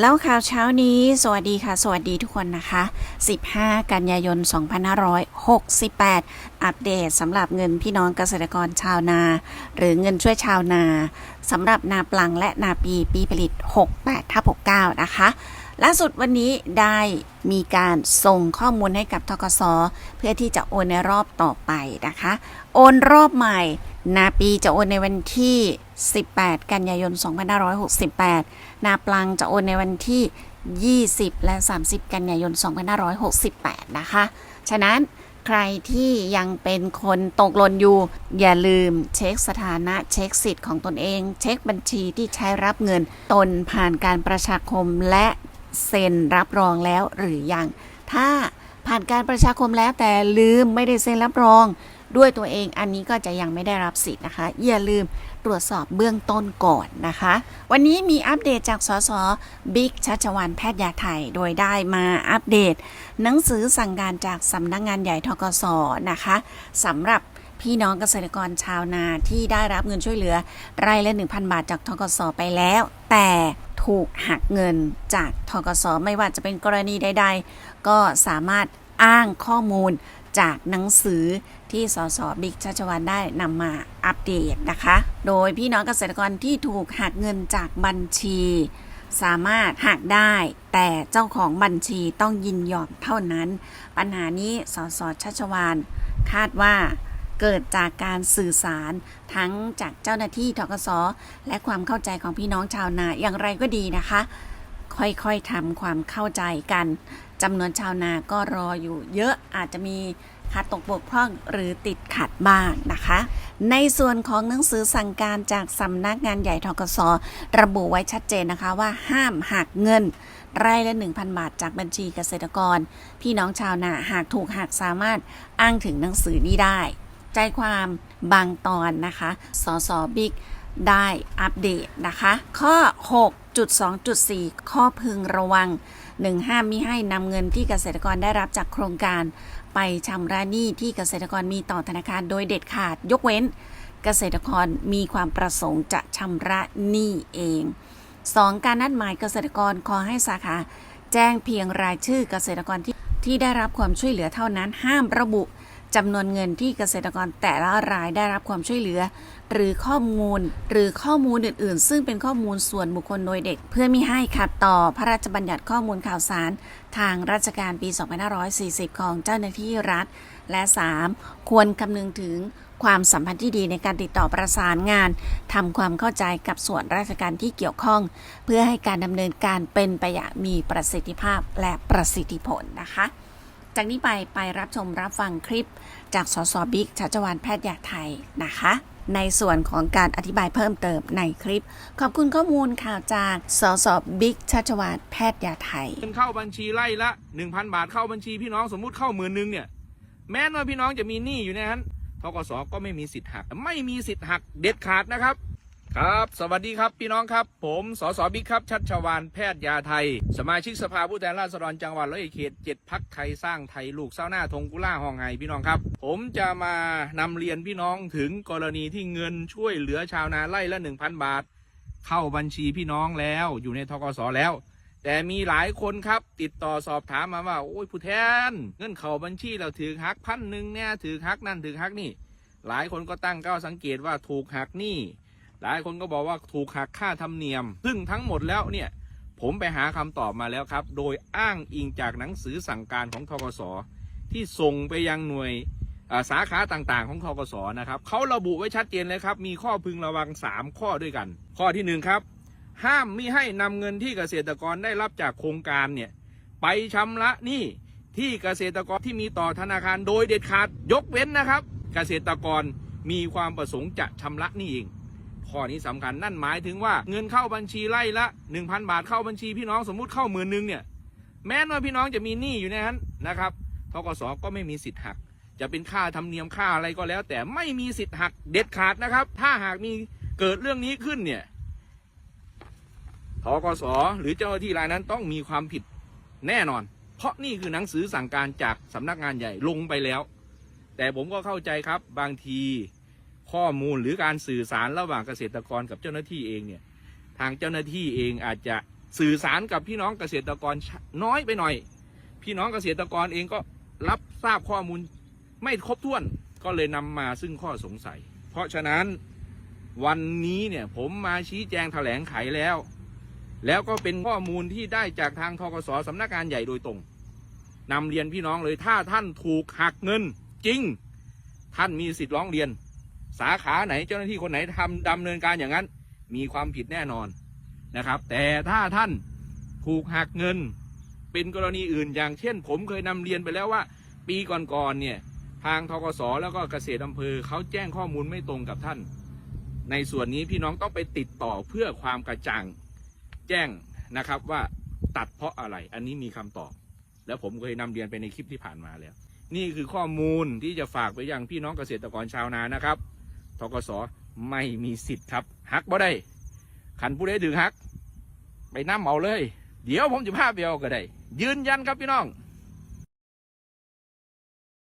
แล้วข่าวเช้านี้ สวัสดีค่ะ สวัสดีทุกคนนะคะ 15 กันยายน 2568 อัปเดตสำหรับเงินพี่น้องเกษตรกรชาวนา หรือเงินช่วยชาวนาสำหรับนาปลังและนาปีปีผลิต 68ทับ69 นะคะ ล่าสุดวันนี้ได้มีการส่งข้อมูลให้กับทกสเพื่อที่จะโอนในรอบต่อไปนะคะ โอนรอบใหม่ นาปีจะโอนในวันที่ 18 กันยายน 2568 นาปลังจะโอนในวันที่ 20 และ 30 กันยายน 2568 นะคะ ฉะนั้นใครที่ยังเป็นคนตกหล่นอยู่ อย่าลืมเช็คสถานะเช็คสิทธิ์ของตนเอง เช็คบัญชีที่ใช้รับเงิน ตนผ่านการประชาคมและ เซ็นรับรองแล้วหรือยัง ถ้าผ่านการประชาคมแล้วแต่ลืมไม่ได้เซ็นรับรอง ด้วยตัวเองอันนี้ก็จะยังไม่ได้รับสิทธิ์นะคะ อย่าลืมตรวจสอบเบื้องต้นก่อนนะคะ วันนี้มีอัปเดตจากสสบิ๊กชัชวานแพทย์ยาไทย โดยได้มาอัปเดต หนังสือสั่งการจากสำนักงงานใหญ่ทกสนะคะสำหรับ พี่น้องเกษตรกรชาวนาที่ได้รับเงินช่วยเหลือรายละ 1,000 บาทจากทกสไปแล้ว แต่ถูกหักเงินจากทกสไม่ว่าจะเป็นกรณีใด ๆ ก็สามารถอ้างข้อมูลจากหนังสือที่สสบิ๊กชัชวานได้นำมาอัปเดตนะคะ โดยพี่น้องเกษตรกรที่ถูกหักเงินจากบัญชี สามารถหักได้ แต่เจ้าของบัญชีต้องยินยอมเท่านั้น ปัญหานี้สสชัชวานคาดว่า เกิดจากการสื่อสารทั้งจากเจ้าหน้าที่ทกสและความเข้าใจของพี่น้องชาวนาอย่างไรก็ดีนะคะ ค่อยๆทำความเข้าใจกันจำนวนชาวนาก็รออยู่ เยอะอาจจะมีขาดตกบกพร่องหรือติดขัดบ้างนะคะ ในส่วนของหนังสือสั่งการจากสำนักงานใหญ่ทกสระบุไว้ชัดเจนนะคะว่าห้ามหักเงินรายละ 1,000 บาทจากบัญชีเกษตรกร พี่น้องชาวนาหากถูกหักสามารถอ้างถึงหนังสือนี้ได้ ใจความบางตอนนะคะ สสบิ๊กได้อัปเดตนะคะ ข้อ 6.2.4 ข้อพึงระวัง 1. ห้ามมิให้นำเงินที่เกษตรกรได้รับจากโครงการ ไปชำระหนี้ที่เกษตรกรมีต่อธนาคารโดยเด็ดขาด ยกเว้น เกษตรกรมีความประสงค์จะชำระหนี้เอง 2. การนัดหมายเกษตรกรขอให้สาขาแจ้งเพียงรายชื่อเกษตรกรที่ที่ได้รับความช่วยเหลือเท่านั้นห้ามระบุ จำนวนเงินที่เกษตรกรแต่ละรายได้รับความช่วยเหลือ หรือข้อมูล หรือข้อมูลอื่น ๆ ซึ่งเป็นข้อมูลส่วนบุคคลโดยเด็ก เพื่อมิให้ขัดต่อพระราชบัญญัติข้อมูลข่าวสาร ทางราชการปี 2540 ของเจ้าหน้าที่รัฐ และ 3. ควรคำนึงถึงความสัมพันธ์ที่ดีในการติดต่อประสานงานทำความเข้าใจกับส่วนราชการที่เกี่ยวข้อง เพื่อให้การดำเนินการเป็นไปอย่างมีประสิทธิภาพและประสิทธิผลนะคะ จากนี้ไปไปรับชมรับฟังคลิปจากสสบิ๊กชัชวานแพทย์ยาไทยนะคะ ในส่วนของการอธิบายเพิ่มเติมในคลิป ขอบคุณข้อมูลข่าวจากสสบิ๊กชัชวานแพทย์ยาไทยเงินเข้าบัญชีไล่ละ 1,000 บาทเข้าบัญชีพี่น้องสมมุติเข้าหมื่นนึงเนี่ย แม้ว่าพี่น้องจะมีหนี้อยู่ในนั้นทกสก็ไม่มีสิทธิ์หัก ไม่มีสิทธิ์หักเด็ดขาดนะครับ ครับ สวัสดีครับพี่น้องครับ ผมสสบิ๊กครับ ชัดชวานแพทย์ยาไทย สมาชิกสภาผู้แทนราษฎรจังหวัดร้อยเอ็ดเขตเจ็ดพักไทยสร้างไทยลูกเศร้าหน้าทงกุล่าห้องไห้พี่น้องครับ ผมจะมานำเรียนพี่น้องถึงกรณีที่เงินช่วยเหลือชาวนาไร่ละ1,000บาท เข้าบัญชีพี่น้องแล้วอยู่ในทกสแล้ว แต่มีหลายคนครับติดต่อสอบถามมาว่า โอ้ยผู้แทน เงินเข้าบัญชีเราถือหักพันหนึ่งเนี่ยถือหักนั่นถือหักนี่ หลายคนก็ตั้งก้าสังเกตว่าถูกหักนี้ หลายคนก็บอกว่าถูกหักค่าธรรมเนียม ซึ่งทั้งหมดแล้วเนี่ย ผมไปหาคำตอบมาแล้วครับ โดยอ้างอิงจากหนังสือสั่งการของทกสที่ส่งไปยังหน่วยสาขาต่างๆ ของทกสนะครับเขาระบุไว้ชัดเจนเลยครับ มีข้อพึงระวัง 3 ข้อด้วยกัน ข้อที่หนึ่งครับ ห้ามมิให้นำเงินที่เกษตรกรได้รับจากโครงการเนี่ยไปชำระหนี้ที่เกษตรกรที่มีต่อธนาคารโดยเด็ดขาดยกเว้นนะครับ เกษตรกรมีความประสงค์จะชำระหนี้เอง ข้อนี้สำคัญนั่นหมายถึงว่าเงินเข้าบัญชีไล่ละ 1,000 บาทเข้าบัญชีพี่น้องสมมุติเข้าหมื่นหนึ่งเนี่ยแม้ว่าพี่น้องจะมีหนี้อยู่ในนั้นนะครับทกสก็ไม่มีสิทธิ์หัก จะเป็นค่าธรรมเนียมค่าอะไรก็แล้ว แต่ไม่มีสิทธิ์หักเด็ดขาดนะครับ ถ้าหากมีเกิดเรื่องนี้ขึ้นเนี่ยทกสหรือเจ้าหน้าที่รายนั้นต้องมีความผิดแน่นอน เพราะนี่คือหนังสือสั่งการจากสำนักงานใหญ่ลงไปแล้ว แต่ผมก็เข้าใจครับบางที ข้อมูลหรือการสื่อสารระหว่างเกษตรกรกับเจ้าหน้าที่เองเนี่ยทางเจ้าหน้าที่เองอาจจะสื่อสารกับพี่น้องเกษตรกรน้อยไปหน่อย พี่น้องเกษตรกรเองก็รับทราบข้อมูลไม่ครบถ้วนก็เลยนำมาซึ่งข้อสงสัย เพราะฉะนั้นวันนี้เนี่ยผมมาชี้แจงแถลงไขแล้ว แล้วก็เป็นข้อมูลที่ได้จากทางทกสสำนักงานใหญ่โดยตรงนำเรียนพี่น้องเลยถ้าท่านถูกหักเงินจริง ท่านมีสิทธิ์ร้องเรียนาขาไหนเจ้าหน้าที่คนไหนทำดำเนินการอย่างนั้น มีความผิดแน่นอนนะครับ แต่ถ้าท่านถูกหักเงิน เป็นกรณีอื่นอย่างเช่น ผมเคยนำเรียนไปแล้วว่า ปีก่อนๆเนี่ยทางทกสแล้วก็เกษตรอำเภอเขาแจ้งข้อมูลไม่ตรงกับท่าน ในส่วนนี้พี่น้องต้องไปติดต่อเพื่อความกระจ่างแจ้งนะครับว่าตัดเพราะอะไร อันนี้มีคำตอบ แล้วผมเคยนำเรียนไปในคลิปที่ผ่านมาแล้ว นี่คือข้อมูลที่จะฝากไปยังพี่น้องเกษตรกรชาวนานะครับ ทกศไม่มีสิทธิ์ครับหักบ่ได้ขันผู้ใดถึงหัก ไปน้ำเมาเลย เดี๋ยวผมจะพาไปเอาก็ได้ ยืนยันครับพี่น้อง